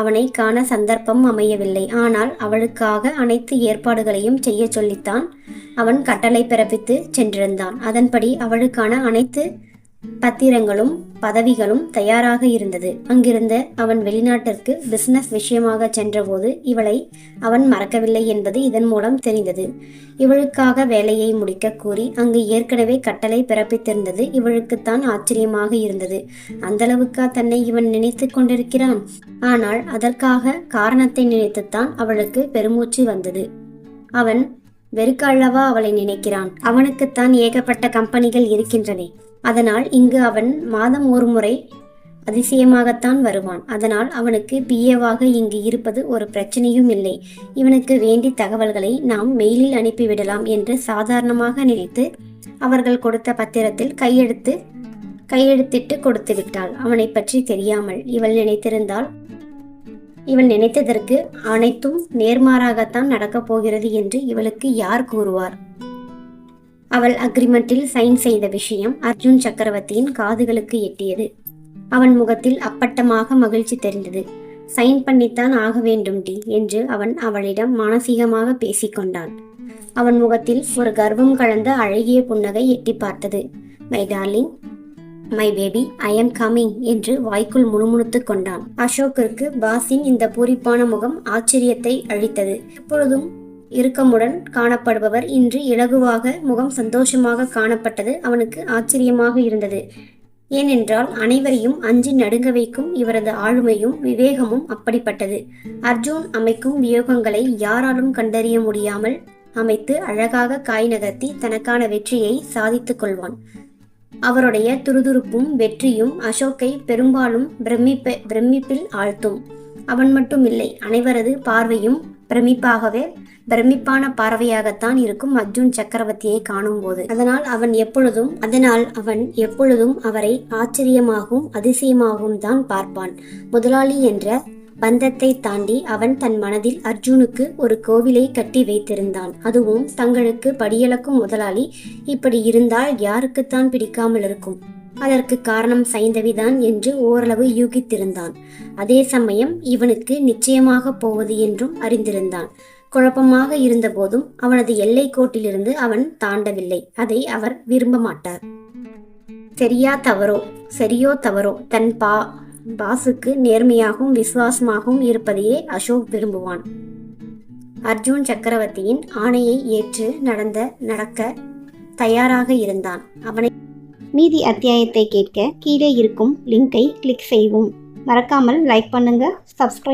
அவனை காண சந்தர்ப்பம் அமையவில்லை. ஆனால் அவளுக்காக அனைத்து ஏற்பாடுகளையும் செய்ய சொல்லித்தான். அவன் கட்டளை பிறப்பித்து சென்றிருந்தான். அதன்படி அவளுக்கான அனைத்து பத்திரங்களும் பதவிகளும் தயாராக இருந்தது. அங்கிருந்த அவன் வெளிநாட்டிற்கு பிசினஸ் விஷயமாக சென்றபோது இவளை அவன் மறக்கவில்லை என்பது இதன் மூலம் தெரிந்தது. இவளுக்காக வேலையை முடிக்க கூறி அங்கு ஏற்கனவே கட்டளை பிறப்பித்திருந்தது. இவளுக்குத்தான் ஆச்சரியமாக இருந்தது. அந்த அளவுக்கா தன்னை இவன் நினைத்து கொண்டிருக்கிறான்? ஆனால் அதற்காக காரணத்தை நினைத்துத்தான் அவளுக்கு பெருமூச்சு வந்தது. அவன் வெறுக்க அல்லவா அவளை நினைக்கிறான்? அவனுக்குத்தான் ஏகப்பட்ட கம்பெனிகள் இருக்கின்றன. அதனால் இங்கு அவன் மாதம் ஒரு முறை அதிசயமாகத்தான் வருவான். அதனால் அவனுக்கு பிஏவாக இங்கு இருப்பது ஒரு பிரச்சனையும் இல்லை. இவனுக்கு வேண்டி தகவல்களை நாம் மெயிலில் அனுப்பிவிடலாம் என்று சாதாரணமாக நினைத்து அவர்கள் கொடுத்த பத்திரத்தில் கையெழுத்து கையெழுத்திட்டு கொடுத்து விட்டாள் அவனை பற்றி தெரியாமல் இவள் நினைத்திருந்தால் இவள் நினைத்ததற்கு அனைத்தும் நேர்மாறாகத்தான் நடக்கப் போகிறது என்று இவளுக்கு யார் கூறுவார்? அவள் அக்ரிமெண்டில் சைன் செய்த விஷயம் அர்ஜுன் சக்கரவர்த்தியின் காதுகளுக்கு எட்டியது. அவன் முகத்தில் அப்பட்டமாக மகிழ்ச்சி தெரிந்தது. சைன் பண்ணித்தான் ஆக வேண்டும் டி என்று அவன் அவளிடம் மானசீகமாக பேசிக்கொண்டான் அவன் முகத்தில் ஒரு கர்வம் கலந்த அழகிய புன்னகை எட்டி பார்த்தது. My darling my baby I am coming என்று வாய்க்குள் முணுமுணுத்துக் கொண்டான். அசோக்கிற்கு பாஸின் இந்த பூரிப்பான முகம் ஆச்சரியத்தை அளித்தது. எப்பொழுதும் இறுக்கமுடன் காணப்படுபவர் இன்று இலகுவாக முகம் சந்தோஷமாக காணப்பட்டது அவனுக்கு ஆச்சரியமாக இருந்தது. ஏனென்றால் அனைவரையும் அஞ்சி நடுங்க வைக்கும் இவரது ஆளுமையும் விவேகமும் அப்படிப்பட்டது. அர்ஜுன் அமைக்கும் வியோகங்களை யாராலும் கண்டறிய முடியாமல் அமைத்து அழகாக காய் நகர்த்தி தனக்கான வெற்றியை சாதித்துக் கொள்வான். அவருடைய துருதுருப்பும் வெற்றியும் அசோக்கை பெரும்பாலும் பிரமிப்ப பிரமிப்பில் ஆழ்த்தும். அவன் மட்டும் இல்லை அனைவரது பார்வையும் பிரமிப்பாகவே பிரமிப்பான பார்வையாகத்தான் இருக்கும் அர்ஜுன் சக்கரவர்த்தியை காணும்போது. அதனால் அவன் எப்பொழுதும் அதனால் அவன் எப்பொழுதும் அவரை ஆச்சரியமாகவும் அதிசயமாகவும் தான் பார்ப்பான். முதலாளி என்ற பந்தத்தை தாண்டி அவன் தன் மனதில் அர்ஜுனுக்கு ஒரு கோவிலை கட்டி வைத்திருந்தான். அதுவும் தங்களுக்கு படியளக்கும் முதலாளி. இப்படி இருந்தால் யாருக்குத்தான் பிடிக்காமல் இருக்கும்? அதற்கு காரணம் சைந்தவிதான் என்று ஓரளவு யூகித்திருந்தான். அதே சமயம் இவனுக்கு நிச்சயமாக போவது என்றும் அறிந்திருந்தான். குழப்பமாக இருந்தபோதும் அவனது எல்லை கோட்டிலிருந்து அவன் தாண்டவில்லை. அதை அவர் விரும்ப மாட்டார். சரியா தவறோ? சரியோ தவறோ? தன் பா பாசுக்கு நேர்மையாகவும் விசுவாசமாகவும் இருப்பதையே அசோக் விரும்புவான். அர்ஜுன் சக்கரவர்த்தியின் ஆணையை ஏற்று நடந்த நடக்க தயாராக இருந்தான். அவனை மீதி அத்தியாயத்தை கேட்க கீழே இருக்கும் லிங்கை கிளிக் செய்வோம் மறக்காமல் லைக் பண்ணுங்க சப்ஸ்கிரைப்